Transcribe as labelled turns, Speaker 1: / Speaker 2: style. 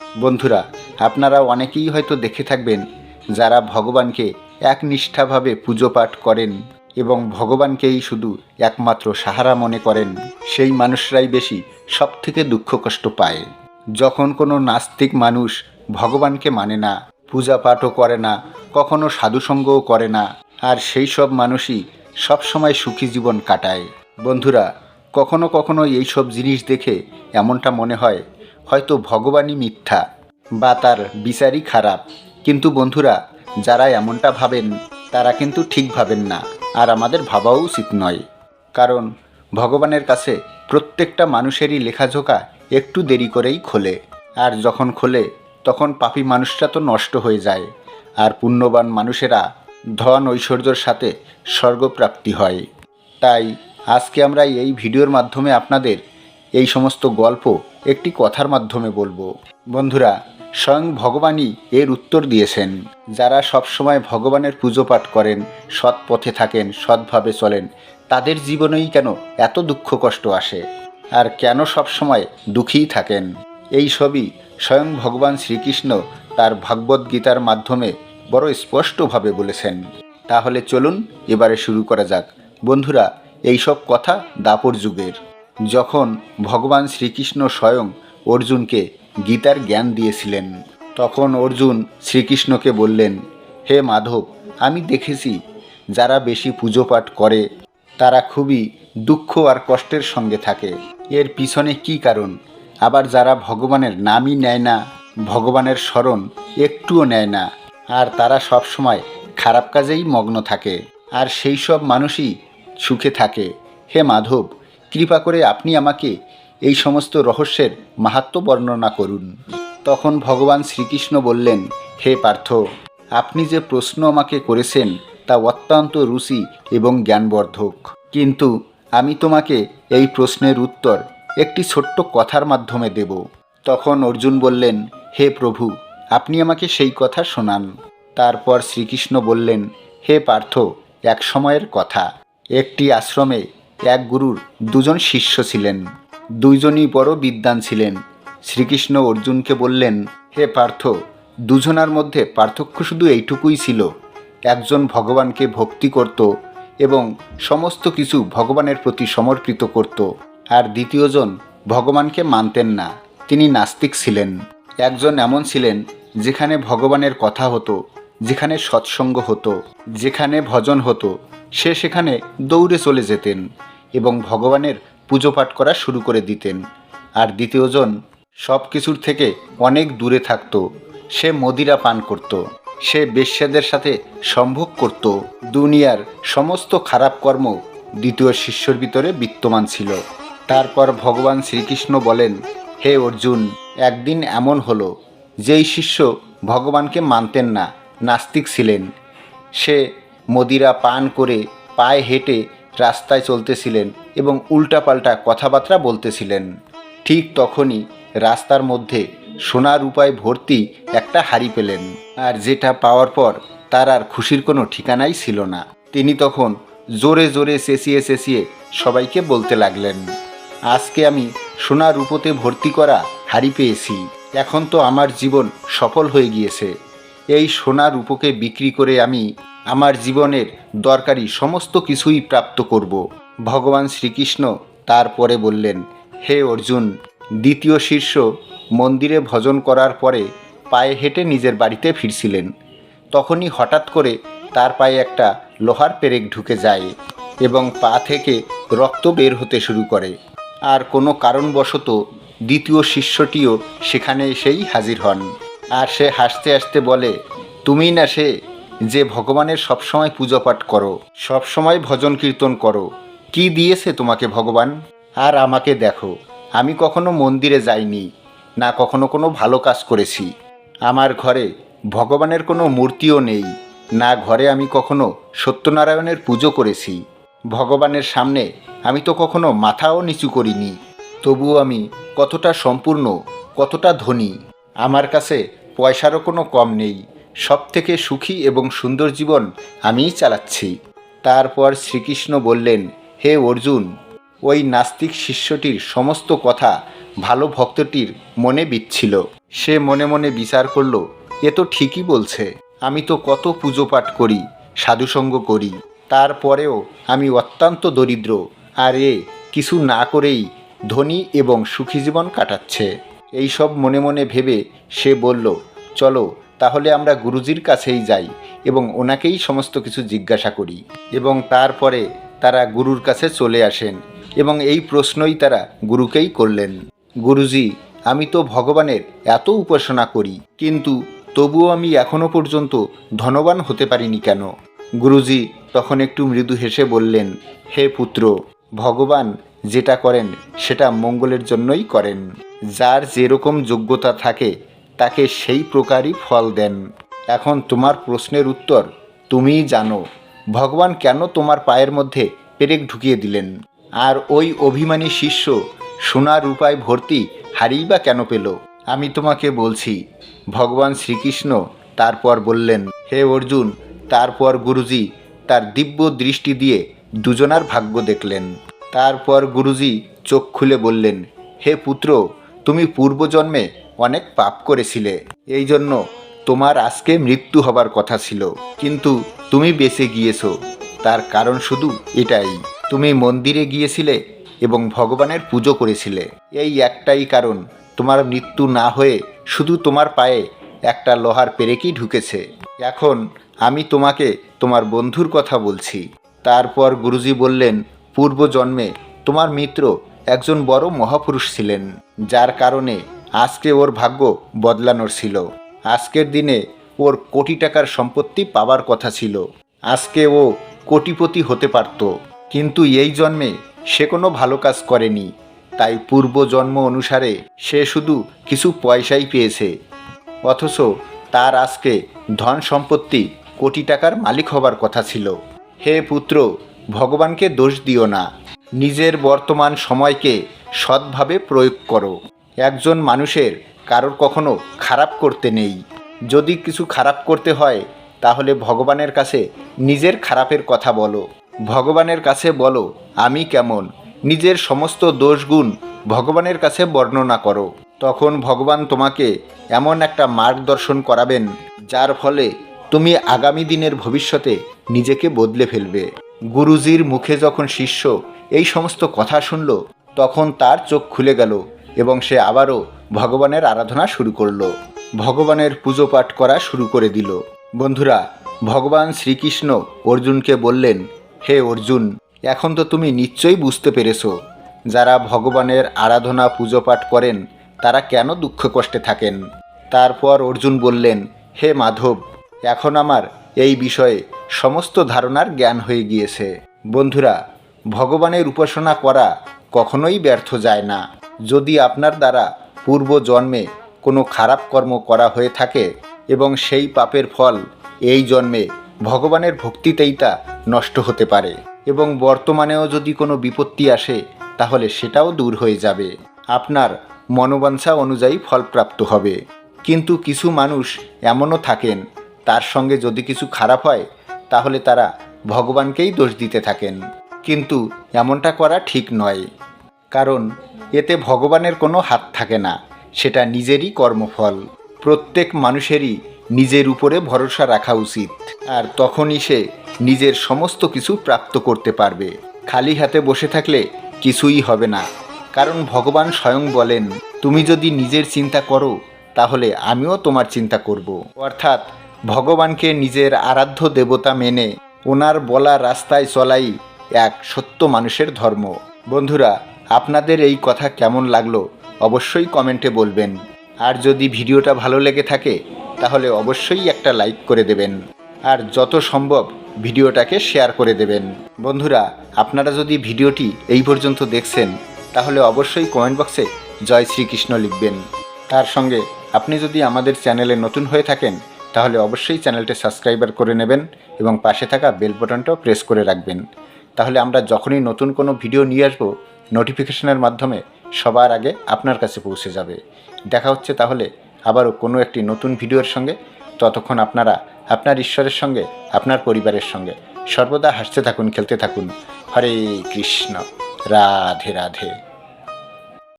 Speaker 1: বন্ধুরা, আপনারা অনেকেই হয়তো দেখে থাকবেন যারা ভগবানকে একনিষ্ঠাভাবে পুজো পাঠ করেন এবং ভগবানকেই শুধু একমাত্র সাহারা মনে করেন, সেই মানুষরাই বেশি সব থেকে দুঃখ কষ্ট পায়। যখন কোনো নাস্তিক মানুষ ভগবানকে মানে না, পূজা পাঠও করে না, কখনো সাধুসঙ্গও করে না, আর সেই সব মানুষই সবসময় সুখী জীবন কাটায়। বন্ধুরা, কখনো কখনো এই সব জিনিস দেখে এমনটা মনে হয় হয়তো ভগবানই মিথ্যা বা তার বিচারই খারাপ। কিন্তু বন্ধুরা যারা এমনটা ভাবেন, তারা কিন্তু ঠিক ভাবেন না। আর আমাদের ভাবাও উচিত নয়। কারণ ভগবানের কাছে প্রত্যেকটা মানুষেরই লেখাজোকা একটু দেরি করেই খোলে। আর যখন খোলে, তখন পাপী মানুষটা তো নষ্ট হয়ে যায়। আর পুণ্যবান মানুষেরা ধন ঐশ্বর্যর সাথে স্বর্গপ্রাপ্তি হয়। তাই আজকে আমরা এই ভিডিওর মাধ্যমে আপনাদের এই সমস্ত গল্প একটি কথার মাধ্যমে বলব। বন্ধুরা, স্বয়ং ভগবানই এর উত্তর দিয়েছেন। যারা সবসময় ভগবানের পুজো পাঠ করেন, সৎ পথে থাকেন, সৎভাবে চলেন, তাদের জীবনেই কেন এত দুঃখ কষ্ট আসে? আর কেন সবসময় দুঃখীই থাকেন? এই সবই স্বয়ং ভগবান শ্রীকৃষ্ণ তার ভাগবত গীতার মাধ্যমে বড় স্পষ্টভাবে বলেছেন। তাহলে চলুন, এবারে শুরু করা যাক। বন্ধুরা, এইসব কথা দাপর যুগের। যখন ভগবান শ্রীকৃষ্ণ স্বয়ং অর্জুনকে গীতার জ্ঞান দিয়েছিলেন, তখন অর্জুন শ্রীকৃষ্ণকে বললেন, হে মাধব, আমি দেখেছি যারা বেশি পুজো পাঠ করে, তারা খুবই দুঃখ আর কষ্টের সঙ্গে থাকে। এর পিছনে কি কারণ? আবার যারা ভগবানের নামই নেয় না, ভগবানের স্মরণ একটুও নেয় না, আর তারা সব সময় খারাপ কাজেই মগ্ন থাকে। আর সেই সব মানুষই সুখে থাকে। হে মাধব কৃপা করে আপনি আমাকে এই সমস্ত রহস্যের মাহাত্ম বর্ণনা করুন। তখন ভগবান শ্রীকৃষ্ণ বললেন, হে পার্থ, আপনি যে প্রশ্ন আমাকে করেছেন তা অত্যন্ত রুচি এবং জ্ঞানবর্ধক। কিন্তু আমি তোমাকে এই প্রশ্নের উত্তর একটি ছোট্ট কথার মাধ্যমে দেব। তখন অর্জুন বললেন, হে প্রভু, আপনি আমাকে সেই কথা শোনান। তারপর শ্রীকৃষ্ণ বললেন, হে পার্থ, এক সময়ের কথা। একটি আশ্রমে এক গুরুর দুজন শিষ্য ছিলেন। দুইজনই বড় বিদ্বান ছিলেন। শ্রীকৃষ্ণ অর্জুনকে বললেন, হে পার্থ, দুজনার মধ্যে পার্থক্য শুধু এইটুকুই ছিল। একজন ভগবানকে ভক্তি করত এবং সমস্ত কিছু ভগবানের প্রতি সমর্পিত করত। আর দ্বিতীয়জন ভগবানকে মানতেন না। তিনি নাস্তিক ছিলেন। একজন এমন ছিলেন যেখানে ভগবানের কথা হতো। যেখানে সৎসঙ্গ হতো, যেখানে ভজন হতো, সে সেখানে দৌড়ে চলে যেতেন এবং ভগবানের পুজো পাঠ করা শুরু করে দিতেন। আর দ্বিতীয়জন সব কিছুর থেকে অনেক দূরে থাকত। সে মদিরা পান করত, সে বেশ্যাদের সাথে সম্ভোগ করত। দুনিয়ার সমস্ত খারাপ কর্ম দ্বিতীয় শিষ্যর ভিতরে বিত্তমান ছিল। তারপর ভগবান শ্রীকৃষ্ণ বলেন, হে অর্জুন, একদিন এমন হলো, যেই শিষ্য ভগবানকে মানতেন না নাস্তিক ছিলেন। সে মদিরা পান করে পায়ে হেঁটে রাস্তায় চলতেছিলেন এবং উল্টাপাল্টা কথাবার্তা বলতেছিলেন। ঠিক তখনই রাস্তার মধ্যে সোনার উপায় ভর্তি একটা হাড়ি পেলেন। আর যেটা পাওয়ার পর তার আর খুশির কোনো ঠিকানাই ছিল না। তিনি তখন জোরে জোরে চেঁচিয়ে চেঁচিয়ে সবাইকে বলতে লাগলেন, আজকে আমি সোনার রূপতে ভর্তি করা হাড়ি পেয়েছি। এখন তো আমার জীবন সফল হয়ে গিয়েছে। এই সোনা রূপকে বিক্রি করে আমি আমার জীবনের দরকারি সমস্ত কিছুই প্রাপ্ত করব। ভগবান শ্রীকৃষ্ণ তারপরে বললেন, হে অর্জুন, দ্বিতীয় শীর্ষ মন্দিরে ভজন করার পরে পায়ে হেঁটে নিজের বাড়িতে ফিরছিলেন। তখনই হঠাৎ করে তার পায়ে একটা লোহার পেরেক ঢুকে যায় এবং পা থেকে রক্ত বের হতে শুরু করে। আর কোনো কারণবশত দ্বিতীয় শিষ্যটিও সেখানে এসেই হাজির হন। আর সে হাসতে হাসতে বলে তুমিই না সে যে ভগবানের সবসময় পূজা পাঠ করো, সবসময় ভজন কীর্তন করো, কি দিয়েছে তোমাকে ভগবান? আর আমাকে দেখো, আমি কখনো মন্দিরে যাইনি, না কখনো কোনো ভালো কাজ করেছি। আমার ঘরে ভগবানের কোনো মূর্তিও নেই, না ঘরে আমি কখনো সত্যনারায়ণের পুজো করেছি। ভগবানের সামনে আমি তো কখনো মাথাও নিচু করিনি, তবুও আমি কতটা সম্পূর্ণ, কতটা ধনী। আমার কাছে পয়সারও কোনো কম নেই। সব থেকে সুখী এবং সুন্দর জীবন আমিই চালাচ্ছি। তারপর শ্রীকৃষ্ণ বললেন, হে অর্জুন, ওই নাস্তিক শিষ্যটির সমস্ত কথা ভালো ভক্তটির মনে বিচ্ছিল। সে মনে মনে বিচার করল, এ তো ঠিকই বলছে। আমি তো কত পুজো পাঠ করি, সাধুসঙ্গ করি। তারপরেও আমি অত্যন্ত দরিদ্র। আর এ কিছু না করেই ধনী এবং সুখী জীবন কাটাচ্ছে। এই সব মনে মনে ভেবে সে বলল, চলো, তাহলে আমরা গুরুজির কাছেই যাই এবং ওনাকেই সমস্ত কিছু জিজ্ঞাসা করি। এবং তারপরে তারা গুরুর কাছে চলে আসেন এবং এই প্রশ্নই তারা গুরুকেই করলেন। গুরুজি, আমি তো ভগবানের এত উপাসনা করি, কিন্তু তবুও আমি এখনও পর্যন্ত ধনবান হতে পারিনি কেন? গুরুজি তখন একটু মৃদু হেসে বললেন, হে পুত্র, ভগবান যেটা করেন সেটা মঙ্গলের জন্যই করেন। যার যেরকম যোগ্যতা থাকে, তাকে সেই প্রকারই ফল দেন। এখন তোমার প্রশ্নের উত্তর তুমিই জানো। ভগবান কেন তোমার পায়ের মধ্যে পেরেক ঢুকিয়ে দিলেন? আর ওই অভিমানী শিষ্য সোনার রূপায় ভর্তি হারিই বা কেন পেল? আমি তোমাকে বলছি, ভগবান শ্রীকৃষ্ণ তারপর বললেন, হে অর্জুন, তারপর গুরুজি তার দিব্য দৃষ্টি দিয়ে দুজনার ভাগ্য দেখলেন। তারপর গুরুজি চোখ খুলে বললেন, হে পুত্র তুমি পূর্বজন্মে অনেক পাপ করেছিলে। এই জন্য তোমার আজকে মৃত্যু হবার কথা ছিল। কিন্তু তুমি বেঁচে গিয়েছো। তার কারণ শুধু এটাই। তুমি মন্দিরে গিয়েছিলে এবং ভগবানের পুজো করেছিলে। এই একটাই কারণ। তোমার মৃত্যু না হয়ে শুধু তোমার পায়ে একটা লোহার পেরেকই ঢুকেছে। এখন আমি তোমাকে তোমার বন্ধুর কথা বলছি। তারপর গুরুজি বললেন, পূর্বজন্মে তোমার মিত্র একজন বড় মহাপুরুষ ছিলেন, যার কারণে আজকে ওর ভাগ্য বদলানোর ছিল। আজকের দিনে ওর কোটি টাকার সম্পত্তি পাবার কথা ছিল। আজকে ও কোটিপতি হতে পারত, কিন্তু এই জন্মে সে কোনো ভালো কাজ করেনি। তাই পূর্বজন্ম অনুসারে সে শুধু কিছু পয়সাই পেয়েছে। অথচ তার আজকে ধন সম্পত্তি কোটি টাকার মালিক হবার কথা ছিল। হে পুত্র, ভগবানকে দোষ দিও না। নিজের বর্তমান সময়কে সৎভাবে প্রয়োগ করো। একজন মানুষের কারোর কখনো খারাপ করতে নেই। যদি কিছু খারাপ করতে হয়, তাহলে ভগবানের কাছে নিজের খারাপের কথা বলো। ভগবানের কাছে বলো, আমি কেমন? নিজের সমস্ত দোষগুণ ভগবানের কাছে বর্ণনা করো। তখন ভগবান তোমাকে এমন একটা মার্গদর্শন করাবেন, যার ফলে তুমি আগামী দিনের ভবিষ্যতে নিজেকে বদলে ফেলবে। গুরুজির মুখে যখন শিষ্য এই সমস্ত কথা শুনল, তখন তার চোখ খুলে গেল এবং সে আবারও ভগবানের আরাধনা শুরু করল। ভগবানের পুজো পাঠ করা শুরু করে দিল। বন্ধুরা, ভগবান শ্রীকৃষ্ণ অর্জুনকে বললেন, হে অর্জুন, এখন তো তুমি নিশ্চয়ই বুঝতে পেরেছ, যারা ভগবানের আরাধনা পুজো পাঠ করেন, তারা কেন দুঃখ কষ্টে থাকেন? তারপর অর্জুন বললেন, হে মাধব, এখন আমার এই বিষয়ে সমস্ত ধারণার জ্ঞান হয়ে গিয়েছে। বন্ধুরা ভগবানের উপাসনা করা কখনোই ব্যর্থ যায় না। যদি আপনার দ্বারা পূর্ব জন্মে কোনো খারাপ কর্ম করা হয়ে থাকে এবং সেই পাপের ফল এই জন্মে ভগবানের ভক্তিতেই তা নষ্ট হতে পারে এবং বর্তমানেও যদি কোনো বিপত্তি আসে, তাহলে সেটাও দূর হয়ে যাবে। আপনার মনোবাঞ্ছা অনুযায়ী ফলপ্রাপ্ত হবে। কিন্তু কিছু মানুষ এমনও থাকেন, তার সঙ্গে যদি কিছু খারাপ হয়, তাহলে তারা ভগবানকেই দোষ দিতে থাকেন। কিন্তু এমনটা করা ঠিক নয়। কারণ এতে ভগবানের কোনো হাত থাকে না, সেটা নিজেরই কর্মফল। প্রত্যেক মানুষেরই নিজের উপরে ভরসা রাখা উচিত, আর তখনই সে নিজের সমস্ত কিছু প্রাপ্ত করতে পারবে। খালি হাতে বসে থাকলে কিছুই হবে না। কারণ ভগবান স্বয়ং বলেন, তুমি যদি নিজের চিন্তা করো, তাহলে আমিও তোমার চিন্তা করব। অর্থাৎ ভগবানকে নিজের আরাধ্য দেবতা মেনে ওনার বলা রাস্তায় চলাই এক সত্য মানুষের ধর্ম। বন্ধুরা, আপনাদের এই কথা কেমন লাগল অবশ্যই কমেন্টে বলবেন। আর যদি ভিডিওটা ভালো লেগে থাকে, তাহলে অবশ্যই একটা লাইক করে দেবেন। আর যত সম্ভব ভিডিওটাকে শেয়ার করে দেবেন। বন্ধুরা, আপনারা যদি ভিডিওটি এই পর্যন্ত দেখছেন, তাহলে অবশ্যই কমেন্ট বক্সে জয় শ্রীকৃষ্ণ লিখবেন। তার সঙ্গে আপনি যদি আমাদের চ্যানেলে নতুন হয়ে থাকেন, তাহলে অবশ্যই চ্যানেলটি সাবস্ক্রাইবার করে নেবেন এবং পাশে থাকা বেল বাটনটাও প্রেস করে রাখবেন। তাহলে আমরা যখনই নতুন কোনো ভিডিও নিয়ে আসব নোটিফিকেশনের মাধ্যমে সবার আগে আপনার কাছে পৌঁছে যাবে। দেখা হচ্ছে তাহলে আবারও কোনো একটি নতুন ভিডিওর সঙ্গে। ততক্ষণ আপনারা আপনার ঈশ্বরের সঙ্গে, আপনার পরিবারের সঙ্গে সর্বদা হাসতে থাকুন, খেলতে থাকুন। হরে কৃষ্ণ। রাধে রাধে।